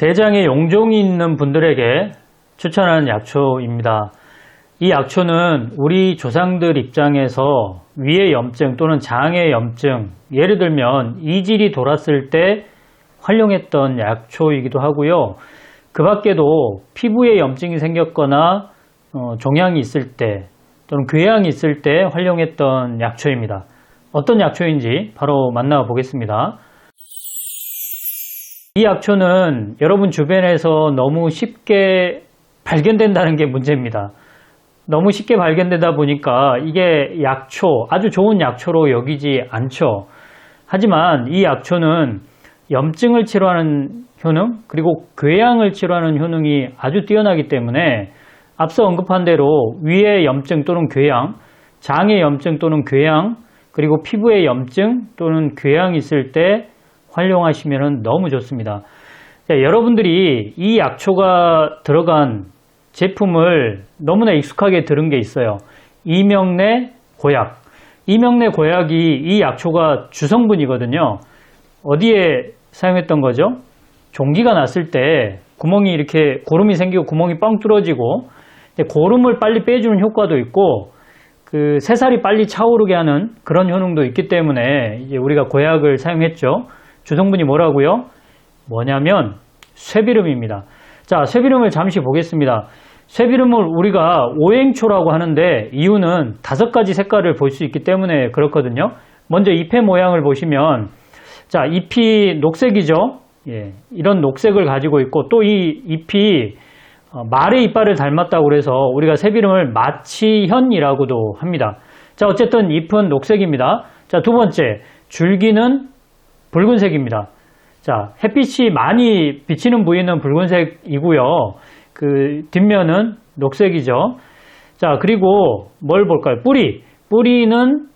대장에 용종이 있는 분들에게 추천하는 약초입니다. 이 약초는 우리 조상들 입장에서 위의 염증 또는 장의 염증, 예를 들면 이질이 돌았을 때 활용했던 약초이기도 하고요. 그 밖에도 피부에 염증이 생겼거나 어, 종양이 있을 때 또는 궤양이 있을 때 활용했던 약초입니다. 어떤 약초인지 바로 만나보겠습니다. 이 약초는 여러분 주변에서 너무 쉽게 발견된다는 게 문제입니다. 너무 쉽게 발견되다 보니까 이게 약초, 아주 좋은 약초로 여기지 않죠. 하지만 이 약초는 염증을 치료하는 효능, 그리고 궤양을 치료하는 효능이 아주 뛰어나기 때문에 앞서 언급한 대로 위의 염증 또는 궤양, 장의 염증 또는 궤양, 그리고 피부의 염증 또는 궤양이 있을 때 활용하시면 너무 좋습니다. 자, 여러분들이 이 약초가 들어간 제품을 너무나 익숙하게 들은 게 있어요. 이명내 고약. 이명내 고약이 이 약초가 주성분이거든요. 어디에 사용했던 거죠? 종기가 났을 때 구멍이 이렇게 고름이 생기고 구멍이 뻥 뚫어지고 고름을 빨리 빼주는 효과도 있고 그 새살이 빨리 차오르게 하는 그런 효능도 있기 때문에 이제 우리가 고약을 사용했죠. 주성분이 뭐라고요? 뭐냐면 쇠비름입니다. 자, 쇠비름을 잠시 보겠습니다. 쇠비름을 우리가 오행초라고 하는데 이유는 다섯 가지 색깔을 볼 수 있기 때문에 그렇거든요. 먼저 잎의 모양을 보시면 자, 잎이 녹색이죠. 예, 이런 녹색을 가지고 있고 또 이 잎이 어, 말의 이빨을 닮았다고 그래서 우리가 새비름을 마치현이라고도 합니다. 자, 어쨌든 잎은 녹색입니다. 자, 두 번째, 줄기는 붉은색입니다. 자, 햇빛이 많이 비치는 부위는 붉은색이고요. 그 뒷면은 녹색이죠. 자, 그리고 뭘 볼까요? 뿌리. 뿌리는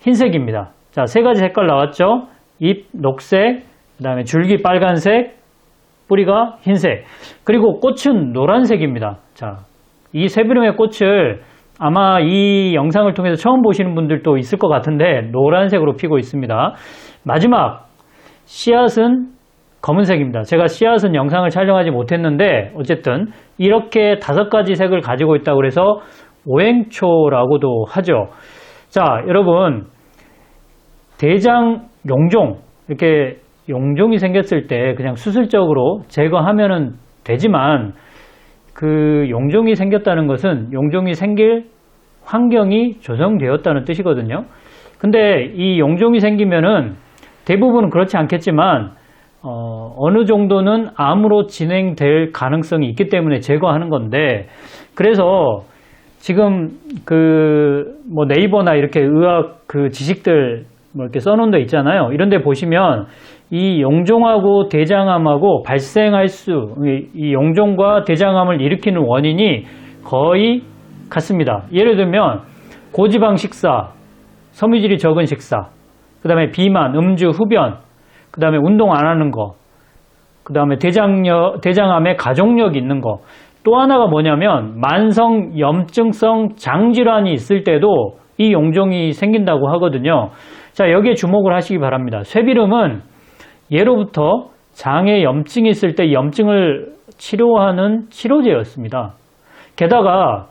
흰색입니다. 자, 세 가지 색깔 나왔죠? 잎 녹색, 그 다음에 줄기 빨간색, 뿌리가 흰색. 그리고 꽃은 노란색입니다. 자, 이 세비름의 꽃을 아마 이 영상을 통해서 처음 보시는 분들도 있을 것 같은데 노란색으로 피고 있습니다. 마지막 씨앗은 검은색입니다. 제가 씨앗은 영상을 촬영하지 못했는데 어쨌든 이렇게 다섯 가지 색을 가지고 있다고 그래서 오행초라고도 하죠. 자, 여러분 대장 용종 이렇게 용종이 생겼을 때 그냥 수술적으로 제거하면은 되지만 그 용종이 생겼다는 것은 용종이 생길 환경이 조성되었다는 뜻이거든요. 근데 이 용종이 생기면은 대부분은 그렇지 않겠지만 어, 어느 정도는 암으로 진행될 가능성이 있기 때문에 제거하는 건데 그래서 지금 그 뭐 네이버나 이렇게 의학 그 지식들 뭐 이렇게 써놓은 데 있잖아요. 이런 데 보시면 이 용종하고 대장암하고 발생할 수, 이 용종과 대장암을 일으키는 원인이 거의 같습니다. 예를 들면 고지방 식사, 섬유질이 적은 식사, 그 다음에 비만, 음주, 흡연, 그 다음에 운동 안 하는 거, 그 다음에 대장력, 대장암에 가족력 있는 거, 또 하나가 뭐냐면 만성 염증성 장질환이 있을 때도 이 용종이 생긴다고 하거든요. 자, 여기에 주목을 하시기 바랍니다. 쇠비름은 예로부터 장에 염증이 있을 때 염증을 치료하는 치료제였습니다. 게다가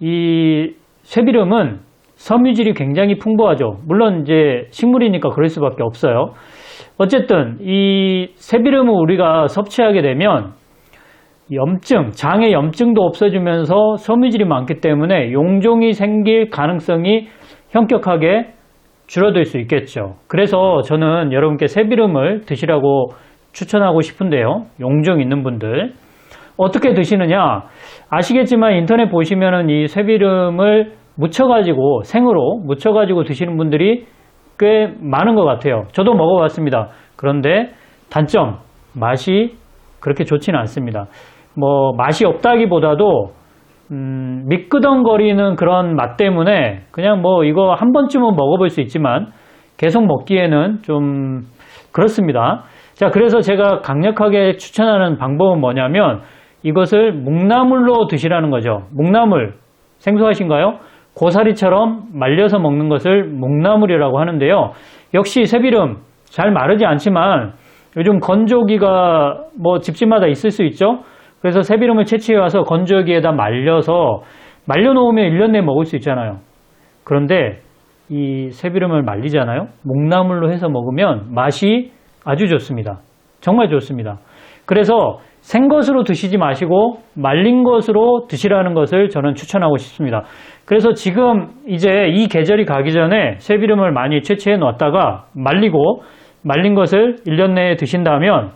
이 쇠비름은 섬유질이 굉장히 풍부하죠. 물론 이제 식물이니까 그럴 수밖에 없어요. 어쨌든 이 쇠비름을 우리가 섭취하게 되면 염증, 장의 염증도 없어지면서 섬유질이 많기 때문에 용종이 생길 가능성이 현격하게 줄어들 수 있겠죠. 그래서 저는 여러분께 새비름을 드시라고 추천하고 싶은데요. 용종 있는 분들. 어떻게 드시느냐? 아시겠지만 인터넷 보시면은 이 새비름을 묻혀가지고 생으로 묻혀가지고 드시는 분들이 꽤 많은 것 같아요. 저도 먹어봤습니다. 그런데 단점 맛이 그렇게 좋지는 않습니다. 뭐 맛이 없다기보다도 음, 미끄덩거리는 그런 맛 때문에 그냥 뭐 이거 한 번쯤은 먹어볼 수 있지만 계속 먹기에는 좀 그렇습니다. 자, 그래서 제가 강력하게 추천하는 방법은 뭐냐면 이것을 묵나물로 드시라는 거죠. 묵나물 생소하신가요? 고사리처럼 말려서 먹는 것을 묵나물이라고 하는데요. 역시 새비름 잘 마르지 않지만 요즘 건조기가 뭐 집집마다 있을 수 있죠. 그래서 새비름을 채취해 와서 건조기에다 말려서 말려 놓으면 1년 내에 먹을 수 있잖아요. 그런데 이 새비름을 말리잖아요. 목나물로 해서 먹으면 맛이 아주 좋습니다. 정말 좋습니다. 그래서 생것으로 드시지 마시고 말린 것으로 드시라는 것을 저는 추천하고 싶습니다. 그래서 지금 이제 이 계절이 가기 전에 새비름을 많이 채취해 놨다가 말리고 말린 것을 1년 내에 드신다면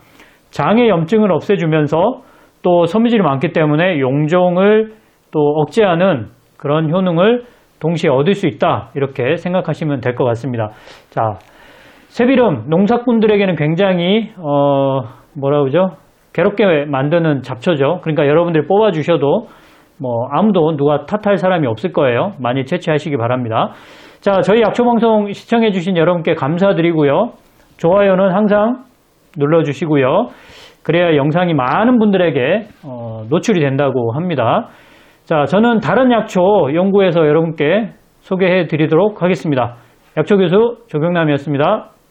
장의 염증을 없애주면서 또 섬유질이 많기 때문에 용종을 또 억제하는 그런 효능을 동시에 얻을 수 있다 이렇게 생각하시면 될 것 같습니다. 자, 새비름 농사꾼들에게는 굉장히 어 뭐라 그러죠? 괴롭게 만드는 잡초죠. 그러니까 여러분들이 뽑아 주셔도 뭐 아무도 누가 탓할 사람이 없을 거예요. 많이 채취하시기 바랍니다. 자, 저희 약초 방송 시청해 주신 여러분께 감사드리고요. 좋아요는 항상 눌러 주시고요. 그래야 영상이 많은 분들에게 어, 노출이 된다고 합니다. 자, 저는 다른 약초 연구에서 여러분께 소개해 드리도록 하겠습니다. 약초 교수 조경남이었습니다.